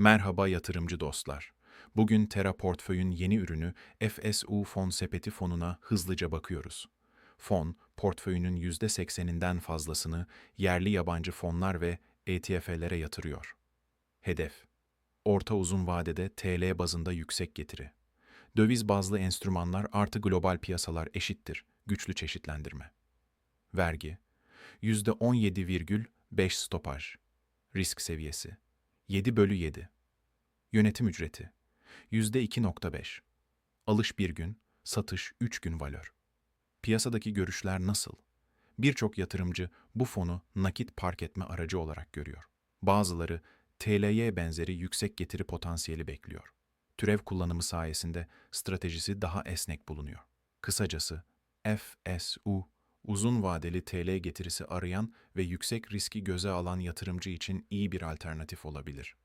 Merhaba yatırımcı dostlar. Bugün Terra Portföy'ün yeni ürünü FSU Fon Sepeti fonuna hızlıca bakıyoruz. Fon, portföyünün %80'inden fazlasını yerli yabancı fonlar ve ETF'lere yatırıyor. Hedef Orta uzun vadede TL bazında yüksek getiri. Döviz bazlı enstrümanlar artı global piyasalar eşittir, güçlü çeşitlendirme. Vergi %17,5 stopaj. Risk seviyesi 7 bölü 7. Yönetim ücreti %2.5. Alış bir gün, satış 3 gün valör. Piyasadaki görüşler nasıl? Birçok yatırımcı bu fonu nakit park etme aracı olarak görüyor. Bazıları TL'ye benzeri yüksek getiri potansiyeli bekliyor. Türev kullanımı sayesinde stratejisi daha esnek bulunuyor. Kısacası FSU uzun vadeli TL getirisi arayan ve yüksek riski göze alan yatırımcı için iyi bir alternatif olabilir.